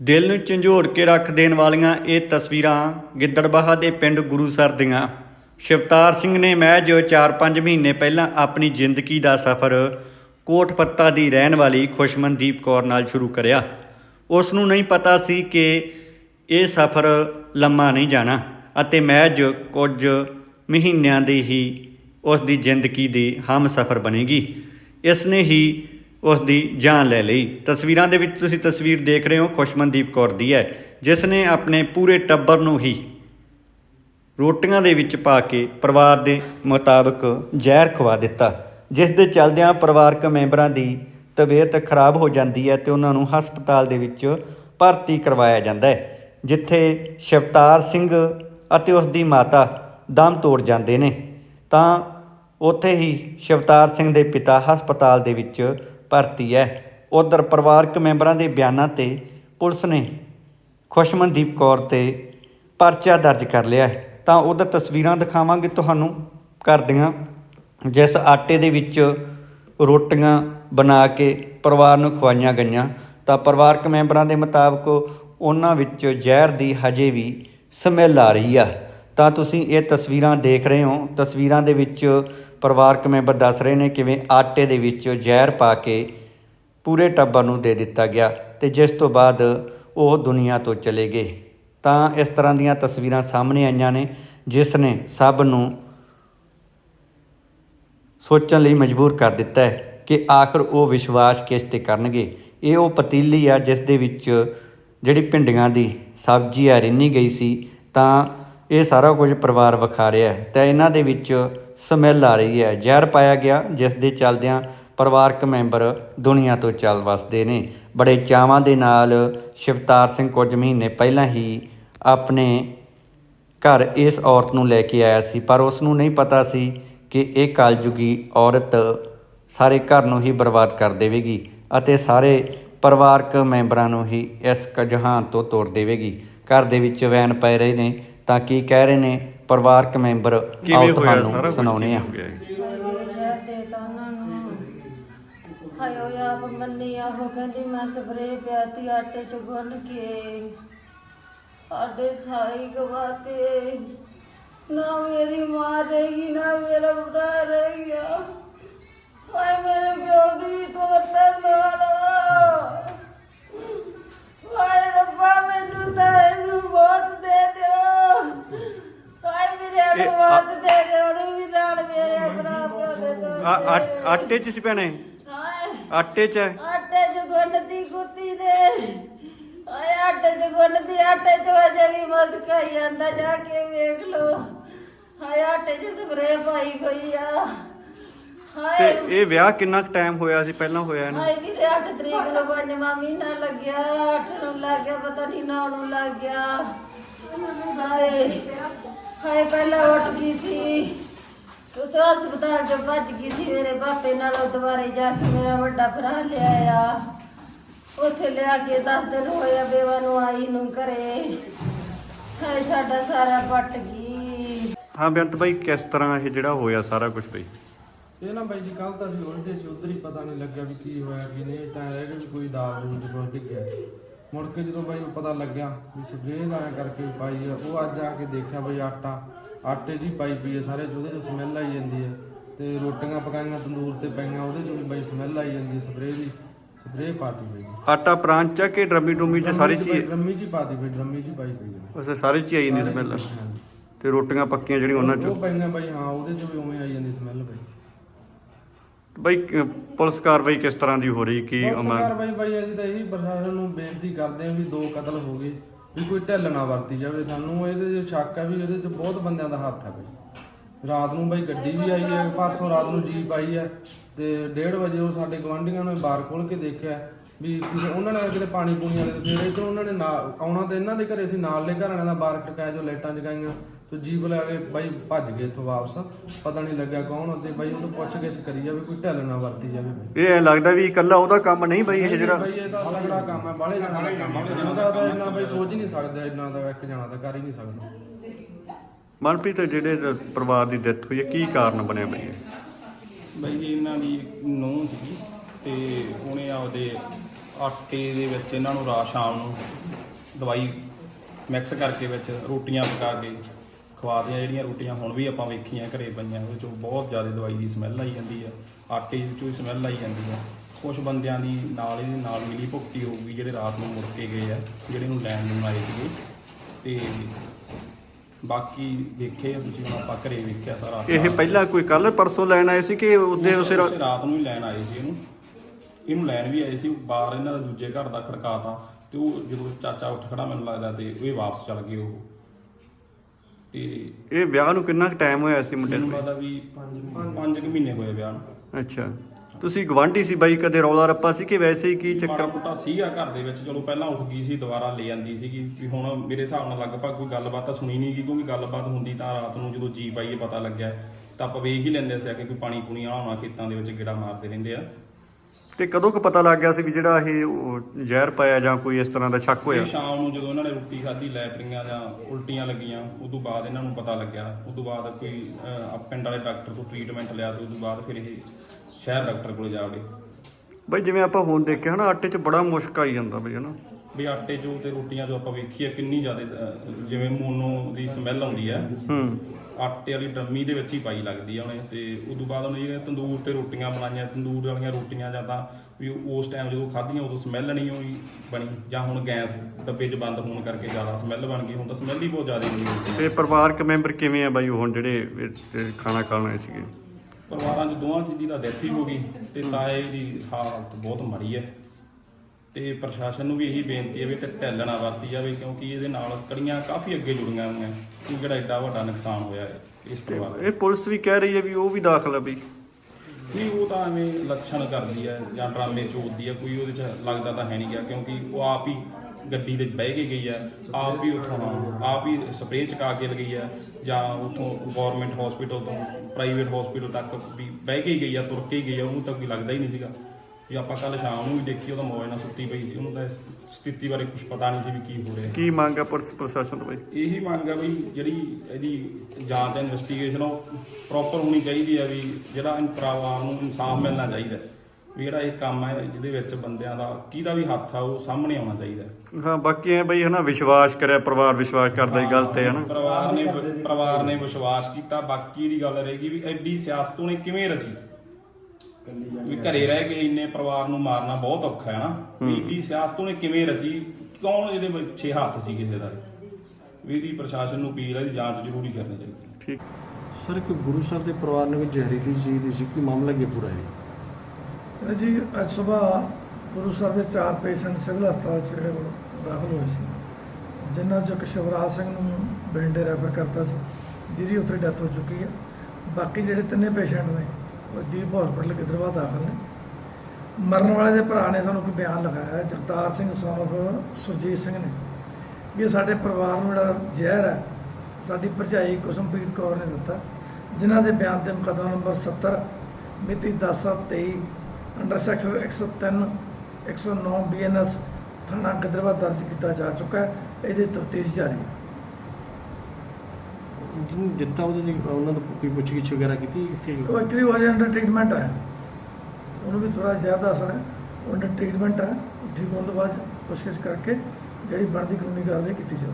ਦਿਲ ਨੂੰ ਝੰਜੋੜ ਕੇ ਰੱਖ ਦੇਣ ਵਾਲੀਆਂ ਇਹ ਤਸਵੀਰਾਂ ਗਿੱਦੜਬਾਹਾ ਦੇ ਪਿੰਡ ਗੁਰੂਸਰ ਦੀਆਂ। ਸ਼ਿਵਤਾਰ ਸਿੰਘ ਨੇ ਮਹਿਜ 4-5 ਮਹੀਨੇ ਪਹਿਲਾਂ ਆਪਣੀ ਜ਼ਿੰਦਗੀ ਦਾ ਸਫ਼ਰ ਕੋਟ ਪੱਤਾ ਦੀ ਰਹਿਣ ਵਾਲੀ ਖੁਸ਼ਮਨਦੀਪ ਕੌਰ ਨਾਲ ਸ਼ੁਰੂ ਕਰਿਆ। ਉਸ ਨੂੰ ਨਹੀਂ ਪਤਾ ਸੀ ਕਿ ਇਹ ਸਫ਼ਰ ਲੰਮਾ ਨਹੀਂ ਜਾਣਾ ਅਤੇ ਮਹਿਜ ਕੁਝ ਮਹੀਨਿਆਂ ਦੀ ਹੀ ਉਸ ਦੀ ਜ਼ਿੰਦਗੀ ਦੀ ਹਮ ਸਫ਼ਰ ਬਣੇਗੀ। ਇਸ ਨੇ ਹੀ ਉਸ ਦੀ ਜਾਨ ਲੈ ਲਈ। ਤਸਵੀਰਾਂ ਦੇ ਵਿੱਚ ਤੁਸੀਂ ਤਸਵੀਰ ਦੇਖ ਰਹੇ ਹੋ, ਖੁਸ਼ਮਨਦੀਪ ਕੌਰ ਦੀ ਹੈ, ਜਿਸ ਨੇ ਆਪਣੇ ਪੂਰੇ ਟੱਬਰ ਨੂੰ ਹੀ ਰੋਟੀਆਂ ਦੇ ਵਿੱਚ ਪਾ ਕੇ ਪਰਿਵਾਰ ਦੇ ਮੁਤਾਬਕ ਜ਼ਹਿਰ ਖਵਾ ਦਿੱਤਾ, ਜਿਸ ਦੇ ਚਲਦਿਆਂ ਪਰਿਵਾਰਕ ਮੈਂਬਰਾਂ ਦੀ ਤਬੀਅਤ ਖਰਾਬ ਹੋ ਜਾਂਦੀ ਹੈ ਤੇ ਉਹਨਾਂ ਨੂੰ ਹਸਪਤਾਲ ਦੇ ਵਿੱਚ ਭਰਤੀ ਕਰਵਾਇਆ ਜਾਂਦਾ ਹੈ, ਜਿੱਥੇ ਸ਼ਿਵਤਾਰ ਸਿੰਘ ਅਤੇ ਉਸ ਦੀ ਮਾਤਾ ਦਮ ਤੋੜ ਜਾਂਦੇ ਨੇ। ਤਾਂ ਉੱਥੇ ਹੀ ਸ਼ਿਵਤਾਰ ਸਿੰਘ ਦੇ ਪਿਤਾ ਹਸਪਤਾਲ ਦੇ ਵਿੱਚ ਭਰਤੀ ਹੈ। ਉਧਰ ਪਰਿਵਾਰਕ ਮੈਂਬਰਾਂ ਦੇ ਬਿਆਨਾਂ ਤੇ ਪੁਲਿਸ ਨੇ ਖੁਸ਼ਮਨਦੀਪ ਕੌਰ ਤੇ ਪਰਚਾ ਦਰਜ ਕਰ ਲਿਆ ਹੈ। ਤਾਂ ਉਹਦਾ ਤਸਵੀਰਾਂ ਦਿਖਾਵਾਂਗੇ ਤੁਹਾਨੂੰ ਕਰਦੀਆਂ। ਜਿਸ ਆਟੇ ਦੇ ਵਿੱਚ ਰੋਟੀਆਂ ਬਣਾ ਕੇ ਪਰਿਵਾਰ ਨੂੰ ਖਵਾਈਆਂ ਗਈਆਂ, ਤਾਂ ਪਰਿਵਾਰਕ ਮੈਂਬਰਾਂ ਦੇ ਮੁਤਾਬਕ ਉਹਨਾਂ ਵਿੱਚ ਜ਼ਹਿਰ ਦੀ ਹਜੇ ਵੀ ਸਮੈਲ ਆ ਰਹੀ ਆ। ਤਾਂ ਤੁਸੀਂ ਇਹ ਤਸਵੀਰਾਂ ਦੇਖ ਰਹੇ ਹੋ। ਤਸਵੀਰਾਂ ਦੇ ਵਿੱਚ ਪਰਿਵਾਰਕ ਮੈਂਬਰ ਦੱਸ ਰਹੇ ਨੇ ਕਿਵੇਂ ਆਟੇ ਦੇ ਵਿੱਚ ਜ਼ਹਿਰ ਪਾ ਕੇ ਪੂਰੇ ਟੱਬਰ ਨੂੰ ਦੇ ਦਿੱਤਾ ਗਿਆ ਤੇ ਜਿਸ ਤੋਂ ਬਾਅਦ ਉਹ ਦੁਨੀਆ ਤੋਂ ਚਲੇ ਗਏ। ਤਾਂ ਇਸ ਤਰ੍ਹਾਂ ਦੀਆਂ ਤਸਵੀਰਾਂ ਸਾਹਮਣੇ ਆਈਆਂ ਨੇ, ਜਿਸ ਨੇ ਸਭ ਨੂੰ ਸੋਚਣ ਲਈ ਮਜਬੂਰ ਕਰ ਦਿੱਤਾ ਹੈ ਕਿ ਆਖਰ ਉਹ ਵਿਸ਼ਵਾਸ ਕਿਸ ਤੇ ਕਰਨਗੇ। ਇਹ ਉਹ ਪਤੀਲੀ ਆ, ਜਿਸ ਦੇ ਵਿੱਚ ਜਿਹੜੀ ਭਿੰਡੀਆਂ ਦੀ ਸਬਜ਼ੀ ਆ, ਰਿੰਨੀ ਗਈ ਸੀ, ਤਾਂ ਇਹ ਸਾਰਾ ਕੁਝ ਪਰਿਵਾਰ ਵਿਖਾ ਰਿਹਾ ਹੈ ਤਾਂ ਇਹਨਾਂ ਦੇ ਵਿੱਚ ਸਮੈਲ ਆ ਰਹੀ ਹੈ। ਜ਼ਹਿਰ ਪਾਇਆ ਗਿਆ, ਜਿਸ ਦੇ ਚੱਲਦਿਆਂ ਪਰਿਵਾਰਕ ਮੈਂਬਰ ਦੁਨੀਆ ਤੋਂ ਚੱਲ ਵਸਦੇ ਨੇ। ਬੜੇ ਚਾਵਾਂ ਦੇ ਨਾਲ ਸ਼ਿਵਤਾਰ ਸਿੰਘ ਕੁਝ ਮਹੀਨੇ ਪਹਿਲਾਂ ਹੀ ਆਪਣੇ ਘਰ ਇਸ ਔਰਤ ਨੂੰ ਲੈ ਕੇ ਆਇਆ ਸੀ, ਪਰ ਉਸ ਨੂੰ ਨਹੀਂ ਪਤਾ ਸੀ ਕਿ ਇਹ ਕਾਲਜੁਗੀ ਔਰਤ ਸਾਰੇ ਘਰ ਨੂੰ ਹੀ ਬਰਬਾਦ ਕਰ ਦੇਵੇਗੀ ਅਤੇ ਸਾਰੇ ਪਰਿਵਾਰਕ ਮੈਂਬਰਾਂ ਨੂੰ ਹੀ ਇਸ ਜਹਾਨ ਤੋਂ ਤੋੜ ਦੇਵੇਗੀ। ਘਰ ਦੇ ਵਿੱਚ ਵੈਨ ਪੈ ਰਹੇ ਨੇ। ਤਾਂ ਕੀ ਕਹਿ ਰਹੇ ਨੇ ਪਰਿਵਾਰਕ ਮੈਂਬਰ? ਆਓ ਤੁਹਾਨੂੰ ਸੁਣਾਉਣੇ ਆ ਦੇ ਤਾਂ ਉਹਨਾਂ ਨੂੰ ਹਾਏ ਉਹ ਆਪ ਮੰਨੀ ਆ ਉਹ ਕਹਿੰਦੀ ਮੈਂ ਸਪਰੇ ਪਿਆਤੀ ਆਟੇ ਚ ਗੁੰਨ ਕੇ। ਆਡੇ ਸਾਈ ਗਵਾਤੇ ਨਾ ਮੇਰੀ ਮਾਂ ਰਹੇਗੀ ਨਾ ਮੇਰਾ ਭਰਾ ਰਹਿ ਗਿਆ ਹਾਏ ਮੇਰੇ ਪਿਓ ਦੀ ਵੀ ਤੋੜਤਾ ਆਟੇ 'ਚ ਸੀ ਭੈਣੇ? ਹਾਏ ਆਟੇ 'ਚ? ਹੈ ਆਟੇ ਚ ਗੁੰਨਦੀ ਕੁੱਤੀ ਦੇ। ਆਏ ਆਟੇ ਚ ਗੁੰਨਦੀ ਆਟੇ ਚ ਵਜੇ ਵੀ ਮਸਕ ਆਈ ਜਾਂਦਾ ਜਾ ਕੇ ਵੇਖ ਲੋ ਹਾਏ ਆਟੇ ਚ ਸਪਰੇ ਪਾਈ ਪਈ ਆ। ਤੇ ਹਾਏ ਇਹ ਵਿਆਹ ਕਿੰਨਾ ਟਾਈਮ ਹੋਇਆ ਸੀ? ਪਹਿਲਾਂ ਹੋਇਆ ਇਹਨੂੰ? ਹਾਏ ਵੀਰੇ 8 ਤਰੀਕ ਨੂੰ ਪੰਜਵਾਂ ਮਹੀਨਾ ਲੱਗਿਆ। 8 ਨੂੰ ਲੱਗ ਗਿਆ ਪਤਾ ਨਹੀਂ 9 ਨੂੰ ਲੱਗ ਗਿਆ। ਹਾਏ। ਹਾਏ ਪਹਿਲਾਂ ਉੱਠ ਗਈ ਸੀ। ਉਸ ਹਸਪਤਾਲ ਚੋਂ ਭੱਜ ਗਈ ਸੀ ਮੇਰੇ ਪਾਪੇ ਨਾਲ ਉਹ ਦੁਬਾਰੇ ਜਾ ਕੇ ਮੇਰਾ ਵੱਡਾ ਭਰਾ ਲਿਆਇਆ। ਉੱਥੇ ਲਿਆ ਕੇ 10 ਦਿਨ ਹੋਇਆ ਬੇਵਾ ਨੂੰ ਆਈ ਨੂੰ ਘਰੇ। ਹਾਏ ਸਾਡਾ ਸਾਰਾ ਪੱਟ ਗਈ। ਹਾਂ ਬੇਅੰਤ ਬਾਈ ਕਿਸ ਤਰ੍ਹਾਂ ਇਹ ਜਿਹੜਾ ਹੋਇਆ ਸਾਰਾ ਕੁਝ ਬਈ? ਇਹ ਨਾ ਬਾਈ ਜੀ ਕੱਲ ਤਾਂ ਅਸੀਂ ਉਲਝੇ ਸੀ ਉਧਰ ਹੀ ਪਤਾ ਨਹੀਂ ਲੱਗਿਆ ਵੀ ਕੀ ਹੋਇਆ ਕੀ ਨਹੀਂ ਤਾਂ ਰਹਿ ਗਿਆ ਵੀ ਕੋਈ ਦੂਲ ਤੇ ਕੁਛ ਡਿੱਗਿਆ। ਮੁੜ ਕੇ ਜਦੋਂ ਬਾਈ ਨੂੰ ਪਤਾ ਲੱਗਿਆ ਵੀ ਸਪਰੇਅ ਦਾ ਕਰਕੇ ਪਾਈ ਆ ਉਹ ਅੱਜ ਆ ਕੇ ਦੇਖਿਆ ਬਈ ਆਟਾ। ਆਟੇ ਹੀ ਪਾਈ ਪਈ ਹੈ ਸਾਰੇ 'ਚ ਉਹਦੇ 'ਚ ਸਮੈਲ ਆਈ ਜਾਂਦੀ ਹੈ। ਤੇ ਰੋਟੀਆਂ ਪਕਾਈਆਂ ਤੰਦੂਰ ਤੇ ਪਈਆਂ ਉਹਦੇ 'ਚ ਵੀ ਬਾਈ ਸਮੈਲ ਆਈ ਜਾਂਦੀ ਹੈ ਸਪਰੇਅ ਦੀ ਸਪਰੇਅ ਪਾਤੀ ਬਈ ਆਟਾ ਪ੍ਰਾਂਚ ਚ ਕਿ ਡਰਮੀ ਡਰੂਮੀ ਚ ਸਾਰੀ ਚੀਜ਼? ਡਰਮੀ 'ਚ ਹੀ ਪਾਤੀ ਬਈ ਡਰਮੀ ਹੀ ਪਾਈ ਪਈ ਹੈ। ਉਸੇ ਸਾਰੀ ਚੀਜ਼ ਆਈ ਜਾਂਦੀ ਸਮੈਲ ਤੇ ਰੋਟੀਆਂ ਪੱਕੀਆਂ ਜਿਹੜੀਆਂ ਉਹਨਾਂ ਉਹ ਚ ਪਈਆਂ ਬਾਈ ਹਾਂ ਉਹਦੇ 'ਚ ਵੀ ਉਵੇਂ ਆਈ ਜਾਂਦੀ ਸਮੈਲ ਬਈ। ਬਈ ਕ- ਪੁਲਿਸ ਕਾਰਵਾਈ ਕਿਸ ਤਰ੍ਹਾਂ ਦੀ ਹੋ ਰਹੀ? ਕੀ ਬਹੁਤ ਅਮਾ ਸਰਕਾਰ ਬਾਈ ਬਾਈ ਅਸੀਂ ਤਾਂ ਇਹੀ ਪ੍ਰਸ਼ਾਸਨ ਨੂੰ ਬੇਨਤੀ ਕਰਦੇ ਹਾਂ ਵੀ ਦੋ ਕਤਲ ਹੋ ਗਏ। ਵੀ ਕੋਈ ਢਿੱਲ ਨਾ ਵਰਤੀ ਜਾਵੇ ਸਾਨੂੰ। ਇਹਦੇ 'ਚ ਸ਼ੱਕ ਹੈ ਵੀ ਇਹਦੇ 'ਚ ਬਹੁਤ ਬੰਦਿਆਂ ਦਾ ਹੱਥ ਹੈ ਬਈ। ਰਾਤ ਨੂੰ ਬਾਈ ਗੱਡੀ ਵੀ ਆਈ ਹੈ, ਪਰਸੋਂ ਰਾਤ ਨੂੰ ਜੀਪ ਆਈ ਹੈ ਤੇ 1:30 ਵਜੇ ਉਹ ਸਾਡੇ ਗਵਾਂਢੀਆਂ ਨੇ ਬਾਰ ਖੋਲ ਕੇ ਦੇਖਿਆ ਵੀ ਕਿਸੇ ਉਹਨਾਂ ਨੇ ਕਿਤੇ ਪਾਣੀ ਪੂਣੀ ਵਾਲੇ ਦੇ ਫੇਰ ਇੱਧਰ ਉਹਨਾਂ ਨੇ ਨਾ- ਆਉਣਾ ਤਾਂ ਇਹਨਾਂ ਦੇ ਘਰੇ ਸੀ ਨਾਲਲੇ ਘਰ ਵਾਲਿਆਂ ਦਾ ਬਾਰ ਖੜਕਾਇਆ ਜੋ ਲਾਈਟਾਂ ਜਗਾਈਆਂ। ਤੇ ਜੀਪ ਲੈ ਕੇ ਬਾਈ ਭੱਜ ਗਏ ਤੋਂ ਵਾਪਸ। ਪਤਾ ਨਹੀਂ ਲੱਗਿਆ ਕੌਣ ਹੁੰਦੇ ਬਾਈ ਉਹ ਤੋਂ ਪੁੱਛ ਗਿੱਛ ਕਰੀ ਜਾਵੇ ਕੋਈ ਢਿੱਲ ਨਾ ਵਰਤੀ ਜਾਵੇ ਬਾਈ। ਇਹ ਐਂ ਲੱਗਦਾ ਵੀ ਇਕੱਲਾ ਉਹਦਾ ਕੰਮ ਨਹੀਂ ਬਈ ਇਹ ਜਿਹੜਾ। ਬਈ ਇਹ ਤਾਂ ਤਗੜਾ ਕੰਮ ਹੈ ਬਾਹਲੇ ਜਣਾ ਦਾ ਕੰਮ ਹੈ ਉਹਦਾ ਤਾਂ ਇੰਨਾ ਬਈ ਸੋਚ ਹੀ ਨਹੀਂ ਸਕਦੇ ਇੰਨਾ ਦਾ ਇੱਕ ਜਣਾ ਤਾਂ ਕਰ ਹੀ ਨਹੀਂ ਸਕਦਾ। ਮਨਪ੍ਰੀਤ ਜਿਹੜੇ ਪਰਿਵਾਰ ਦੀ ਡੈਥ ਹੋਈ ਹੈ ਕੀ ਕਾਰਨ ਬਣਿਆ ਬਈ ਇਹ? ਬਈ ਜੀ ਇਹਨਾਂ ਦੀ ਨੂੰਹ ਸੀਗੀ ਤੇ ਉਹਨੇ ਆਪਦੇ ਆਟੇ ਦੇ ਵਿੱਚ ਇਹਨਾਂ ਨੂੰ ਰਾਤ ਸ਼ਾਮ ਨੂੰ ਦਵਾਈ ਮਿਕਸ ਕਰਕੇ ਵਿੱਚ ਰੋਟੀਆਂ ਪਕਾ ਕੇ ਖਵਾਦੀਆਂ ਜਿਹੜੀਆਂ ਰੋਟੀਆਂ ਹੁਣ ਵੀ ਆਪਾਂ ਵੇਖੀਆਂ ਘਰੇ ਪਈਆਂ ਉਹਦੇ ਚੋਂ ਬਹੁਤ ਜ਼ਿਆਦਾ ਦਵਾਈ ਦੀ ਸਮੈਲ ਆਈ ਜਾਂਦੀ ਆ। ਆਟੇ ਚੋਂ ਹੀ ਸਮੈਲ ਆਈ ਜਾਂਦੀ ਆ। ਕੁਝ ਬੰਦਿਆਂ ਦੀ ਨਾਲ ਇਹਦੇ ਨਾਲ ਮਿਲੀ ਭੁਗਤੀ ਹੋਊਗੀ ਜਿਹੜੇ ਰਾਤ ਨੂੰ ਮੁੜ ਕੇ ਗਏ ਆ ਜਿਹੜੇ ਨੂੰ ਲੈਣ ਨੂੰ ਆਏ ਸੀਗੇ। ਤੇ ਬਾਕੀ ਦੇਖੇ ਤੁਸੀਂ ਹੁਣ ਆਪਾਂ ਘਰੇ ਵੇਖਿਆ ਸਾਰਾ ਇਹ ਪਹਿਲਾਂ ਕੋਈ ਕੱਲ ਪਰਸੋਂ ਲੈਣ ਆਏ ਸੀ ਕਿ ਉਹਦੇ ਉਸੇ ਰਾਤ ਨੂੰ ਹੀ ਲੈਣ ਆਏ ਸੀ ਇਹਨੂੰ। ਇਹਨੂੰ ਲੈਣ ਵੀ ਆਏ ਸੀ ਬਾਹਰ ਇਹਨਾਂ ਦਾ ਦੂਜੇ ਘਰ ਦਾ ਖੜਕਾਤਾ ਤੇ ਉਹ ਜਦੋਂ ਚਾਚਾ ਉੱਠ ਖੜਾ ਮੈਨੂੰ ਲੱਗਦਾ ਤੇ ਉਹ ਵਾਪਸ ਚਲ ਗਏ ਉਹ। ਤੇ ਇਹ ਵਿਆਹ ਨੂੰ ਕਿੰਨਾ ਟਾਈਮ ਹੋਇਆ ਸੀ ਮੁੰਡੇ ਮੈਨੂੰ ਨੂੰ ਲੱਗਦਾ ਵੀ 5 ਕੁ ਮਹੀਨੇ ਹੋਏ ਵਿਆਹ ਨੂੰ। ਅੱਛਾ। ਤੁਸੀਂ ਗਵਾਂਢੀ ਸੀ ਬਾਈ ਕਦੇ ਰੌਲਾ ਰੱਪਾ ਸੀ ਕਿ ਵੈਸੇ ਹੀ ਕੀ ਮਾੜਾ ਚੱਕਰ? ਮੋਟਾ ਸੀਗਾ ਘਰ ਦੇ ਵਿੱਚ ਚਲੋ ਪਹਿਲਾਂ ਉੱਠ ਗਈ ਸੀ ਦੁਬਾਰਾ ਲੈ ਜਾਂਦੀ ਸੀਗੀ। ਵੀ ਹੁਣ ਮੇਰੇ ਹਿਸਾਬ ਨਾਲ ਲਗਭਗ ਕੋਈ ਗੱਲਬਾਤ ਤਾਂ ਸੁਣੀ ਨਹੀਂ ਗਈ ਕਿਉਂਕਿ ਗੱਲਬਾਤ ਹੁੰਦੀ ਤਾਂ ਰਾਤ ਨੂੰ ਜਦੋਂ ਜੀ ਪਾਈਏ ਪਤਾ ਲੱਗਿਆ। ਤਾਂ ਆਪਾਂ ਵੇਖ ਹੀ ਲੈਂਦੇ ਸੀ ਕਿ ਕੋਈ ਪਾਣੀ ਪੂਣੀ ਆਉਣਾ ਹੋਣਾ ਖੇਤਾਂ ਦੇ ਵਿੱਚ ਗੇੜਾ ਮਾਰਦੇ ਰਹਿੰਦੇ ਆ। ਤੇ ਕਦੋਂ ਕੁ ਪਤਾ ਲੱਗ ਗਿਆ ਸੀ ਵੀ ਜਿਹੜਾ ਇਹ ਉਹ ਜ਼ਹਿਰ ਪਾਇਆ ਜਾਂ ਕੋਈ ਇਸ ਤਰ੍ਹਾਂ ਦਾ ਸ਼ੱਕ ਹੋਇਆ? ਇਹ ਸ਼ਾਮ ਨੂੰ ਜਦੋਂ ਇਹਨਾਂ ਨੇ ਰੋਟੀ ਖਾਧੀ ਲੈਟਰੀਆਂ ਜਾਂ ਉਲਟੀਆਂ ਲੱਗੀਆਂ ਉਸ ਤੋਂ ਬਾਅਦ ਇਹਨਾਂ ਨੂੰ ਪਤਾ ਲੱਗਿਆ। ਉਸ ਤੋਂ ਬਾਅਦ ਕੋਈ ਅਹ, ਪਿੰਡ ਵਾਲੇ ਡਾਕਟਰ ਤੋਂ ਟ੍ਰੀਟਮੈਂਟ ਲਿਆ ਤੇ ਉਸ ਤੋਂ ਬਾਅਦ ਫਿਰ ਇਹ ਸ਼ਹਿਰ ਡਾਕਟਰ ਕੋਲ ਜਾ ਵੜੇ। ਬਾਈ ਜਿਵੇਂ ਆਪਾਂ ਹੁਣ ਦੇਖਿਆ ਨਾ ਆਟੇ 'ਚ ਬੜਾ ਮੁਸ਼ਕ ਆਈ ਜਾਂਦਾ ਬਈ ਹਨਾ। ਵੀ ਆਟੇ ਚੋਂ ਤੇ ਰੋਟੀਆਂ ਚੋਂ ਆਪਾਂ ਵੇਖੀਏ ਕਿੰਨੀ ਜ਼ਿਆਦਾ ਜਿਵੇਂ ਮੋਨੋ ਦੀ ਸਮੈਲ ਆਉਂਦੀ ਹੈ। ਹੂੰ। ਆਟੇ ਵਾਲੀ ਡਰਮੀ ਦੇ ਵਿੱਚ ਹੀ ਪਾਈ ਲੱਗਦੀ ਆ ਉਹਨੇ ਤੇ ਤੋਂ ਬਾਅਦ ਉਹਨੇ ਜਿਹੜੀਆਂ ਤੰਦੂਰ ਤੇ ਰੋਟੀਆਂ ਬਣਾਈਆਂ ਤੰਦੂਰ ਵਾਲੀਆਂ ਰੋਟੀਆਂ ਜਾਂ ਤਾਂ ਵੀ ਉਸ ਟਾਈਮ ਜਦੋਂ ਖਾਧੀਆਂ ਉਦੋਂ ਸਮੈਲ ਨਹੀਂ ਹੋਈ ਬਣੀ ਜਾਂ ਹੁਣ ਗੈਸ ਡੱਬੇ 'ਚ ਬੰਦ ਹੋਣ ਕਰਕੇ ਜ਼ਿਆਦਾ ਸਮੈਲ ਬਣ ਗਈ ਹੁਣ ਤਾਂ ਸਮੈਲ ਹੀ ਬਹੁਤ ਜ਼ਿਆਦਾ ਹੈ ਤੇ ਪਰਿਵਾਰਕ ਮੈਂਬਰ ਕਿਵੇਂ ਆ ਬਾਈ ਹੁਣ ਜਿਹੜੇ ਖਾਣਾ ਖਾਣ ਸੀਗੇ? ਪਰਿਵਾਰਾਂ 'ਚ ਦੋਵਾਂ ਜੀ ਦੀ ਤਾਂ ਡੈਥ ਹੀ ਹੋ ਗਈ ਤੇ ਤਾਏ ਦੀ ਹਾਲਤ ਬਹੁਤ ਮਾੜੀ ਹੈ। ਤੇ ਪ੍ਰਸ਼ਾਸਨ ਨੂੰ ਵੀ ਇਹੀ ਬੇਨਤੀ ਹੈ ਵੀ ਤੇ ਢਿੱਲ ਨਾ ਵਰਤੀ ਜਾਵੇ ਕਿਉਂਕਿ ਇਹਦੇ ਨਾਲ ਕੜੀਆਂ ਕਾਫੀ ਅੱਗੇ ਜੁੜੀਆਂ ਹੋਈਆਂ ਕਿ ਜਿਹੜਾ ਐਡਾ ਵੱਡਾ ਨੁਕਸਾਨ ਹੋਇਆ ਹੈ ਇਸ ਪਰਿਵਾਰ ਦਾ ਇਹ ਪੁਲਿਸ ਵੀ ਕਹਿ ਰਹੀ ਹੈ ਵੀ ਉਹ ਵੀ ਦਾਖਲ ਹੈ ਬਈ ਨਹੀਂ ਉਹ ਤਾਂ ਐਵੇਂ ਲੱਛਣ ਕਰਦੀ ਹੈ ਜਾਂ ਡਰਾਮੇ ਚੋਦਦੀ ਹੈ ਕੋਈ ਉਹਦੇ 'ਚ ਲੱਗਦਾ ਤਾਂ ਹੈ ਨਹੀਂ ਗਿਆ ਕਿਉਂਕਿ ਉਹ ਆਪ ਹੀ ਗੱਡੀ ਤੇ ਬਹਿ ਕੇ ਗਈ ਹੈ ਆਪ ਹੀ ਉੱਥੋਂ ਆਪ ਹੀ ਸਪਰੇਅ ਚਕਾ ਕੇ ਲਗਈ ਹੈ ਜਾਂ ਉੱਥੋਂ ਗਵਰਨਮੈਂਟ ਹਸਪੀਟਲ ਤੋਂ ਪ੍ਰਾਈਵੇਟ ਹਸਪੀਟਲ ਤੱਕ ਵੀ ਬਹਿ ਕੇ ਹੀ ਗਈ ਹੈ ਤੁਰ ਕੇ ਹੀ ਗਈ ਹੈ ਉਹਨੂੰ ਤਾਂ ਕੋਈ ਲੱਗਦਾ ਹੀ ਨਹੀਂ ਸੀਗਾ। ਵੀ ਆਪਾਂ ਕੱਲ ਸ਼ਾਮ ਨੂੰ ਵੀ ਦੇਖੀ ਉਹਦਾ ਮੋਬਾਈਲ ਨਾਲ ਸੁੱਤੀ ਪਈ ਸੀ। ਉਹਨੂੰ ਤਾਂ ਇਸ ਸਥਿਤੀ ਬਾਰੇ ਕੁਝ ਪਤਾ ਨਹੀਂ ਸੀ ਵੀ ਕੀ ਹੋ ਰਿਹਾ। ਕੀ ਮੰਗ ਆ ਪੁਲਿਸ ਪ੍ਰਸ਼ਾਸਨ ਤੋਂ ਬਾਈ? ਇਹੀ ਮੰਗ ਆ ਵੀ ਜਿਹੜੀ ਇਹਦੀ ਜਾਂਚ ਇਨਵੈਸਟੀਗੇਸ਼ਨ ਉਹ ਪ੍ਰੋਪਰ ਹੋਣੀ ਚਾਹੀਦੀ ਹੈ ਵੀ ਜਿਹੜਾ ਇਨ ਪਰਿਵਾਰ ਨੂੰ ਇਨਸਾਫ ਮਿਲਣਾ ਚਾਹੀਦਾ। ਵੀ ਜਿਹੜਾ ਇਹ ਕੰਮ ਹੈ ਜਿਹਦੇ ਵਿੱਚ ਬੰਦਿਆਂ ਦਾ ਕਿਹਦਾ ਵੀ ਹੱਥ ਆ ਉਹ ਸਾਹਮਣੇ ਆਉਣਾ ਚਾਹੀਦਾ। ਹੈ। ਹਾਂ ਬਾਕੀ ਐ ਬਈ ਹਨਾ ਵਿਸ਼ਵਾਸ ਕਰਿਆ ਪਰਿਵਾਰ ਵਿਸ਼ਵਾਸ ਕਰਦਾ ਹੀ ਗਲਤ ਹੈ ਹਨਾ। ਪਰਿਵਾਰ ਨੇ ਪਰਿਵਾਰ ਨੇ ਵਿਸ਼ਵਾਸ ਕੀਤਾ। ਬਾਕੀ ਦੀ ਗੱਲ ਰਹੇਗੀ ਵੀ ਐਡੀ ਸਿਆਸਤ ਉਹਨੇ ਕਿਵੇਂ ਰਚੀ? ਵੀ ਘਰੇ ਰਹਿ ਕੇ ਇੰਨੇ ਪਰਿਵਾਰ ਨੂੰ ਮਾਰਨਾ ਬਹੁਤ ਔਖਾ ਹੈ ਨਾ। ਵੀ ਐਡੀ ਸਿਆਸਤ ਉਹਨੇ ਕਿਵੇਂ ਰਚੀ? ਕੌਣ ਇਹਦੇ ਪਿੱਛੇ ਹੱਥ ਸੀ ਕਿਸੇ ਦਾ? ਵੀ ਇਹਦੀ ਪ੍ਰਸ਼ਾਸਨ ਨੂੰ ਅਪੀਲ ਹੈ ਦੀ ਜਾਂਚ ਜ਼ਰੂਰੀ ਕਰਨੀ ਚਾਹੀਦੀ ਠੀਕ। ਸਰ ਇੱਕ ਗੁਰੂ ਸਾਹਿਬ ਦੇ ਪਰਿਵਾਰ ਨੂੰ ਕੋਈ ਜ਼ਹਿਰੀਲੀ ਚੀਜ਼ ਦੀ ਸੀ? ਕੀ ਮਾਮਲਾ ਕੀ ਪੂਰਾ ਹੈ? ਜੀ ਅੱਜ ਸਵੇਰ ਗੁਰੂ ਸਰ ਦੇ ਚਾਰ ਪੇਸ਼ੈਂਟ ਸਿਵਲ ਹਸਪਤਾਲ 'ਚ ਜਿਹੜੇ ਉਹ ਦਾਖਲ ਹੋਏ ਸੀ। ਜਿਨ੍ਹਾਂ 'ਚੋਂ ਇੱਕ ਸ਼ਿਵਰਾਜ ਸਿੰਘ ਨੂੰ ਬਿੰਡੇ ਰੈਫਰ ਕਰਤਾ ਸੀ ਜਿਹਦੀ ਉੱਥੇ ਡੈਥ ਹੋ ਚੁੱਕੀ ਹੈ। ਬਾਕੀ ਜਿਹੜੇ ਤਿੰਨੇ ਪੇਸ਼ੈਂਟ ਨੇ ਦੀਪ ਹਸਪੀਟਲ ਗਿੱਦਰਵਾ ਦਾਖਲ ਨੇ। ਮਰਨ ਵਾਲੇ ਦੇ ਭਰਾ ਨੇ ਸਾਨੂੰ ਇੱਕ ਬਿਆਨ ਲਿਖਾਇਆ ਜਗਤਾਰ ਸਿੰਘ ਸੋਨਫ ਸੁਰਜੀਤ ਸਿੰਘ ਨੇ, ਵੀ ਇਹ ਸਾਡੇ ਪਰਿਵਾਰ ਨੂੰ ਜਿਹੜਾ ਜ਼ਹਿਰ ਹੈ, ਸਾਡੀ ਭਰਜਾਈ ਕੁਸਮਪ੍ਰੀਤ ਕੌਰ ਨੇ ਦਿੱਤਾ, ਜਿਨ੍ਹਾਂ ਦੇ ਬਿਆਨ ਤੇ ਮੁਕੱਦਮਾ ਨੰਬਰ 70 ਮਿਤੀ 10/23 ਅੰਡਰ ਸੈਕਸ਼ਨ 103 109 ਬੀਐਨਐਸ ਥਾਣਾ ਗਿੱਦੜਵਾ ਦਰਜ ਕੀਤਾ ਜਾ ਚੁੱਕਾ ਹੈ, ਇਹਦੀ ਤਫਤੀਸ਼ ਜਾਰੀ ਹੈ। ਜਿਹਨੂੰ ਦਿੱਤਾ ਉਹਦੇ ਦੀ ਉਹਨਾਂ ਦਾ ਕੋਈ ਪੁੱਛਗਿੱਛ ਵਗੈਰਾ ਕੀਤੀ ਕਿ ਉਹ ਐਕਚੁਅਲੀ ਉਹ ਹਜੇ ਅੰਡਰ ਟ੍ਰੀਟਮੈਂਟ ਹੈ। ਉਹਨੂੰ ਵੀ ਥੋੜਾ ਜ਼ਹਿਰ ਦਾ ਅਸਰ ਹੈ। ਉਹ ਅੰਡਰ ਟ੍ਰੀਟਮੈਂਟ ਹੈ। ਠੀਕ ਹੋਣ ਤੋਂ ਬਾਅਦ ਪੁੱਛਗਿੱਛ ਕਰਕੇ ਜਿਹੜੀ ਬਣਦੀ ਕਾਨੂੰਨੀ ਕਾਰਵਾਈ ਕੀਤੀ ਜਾਵੇ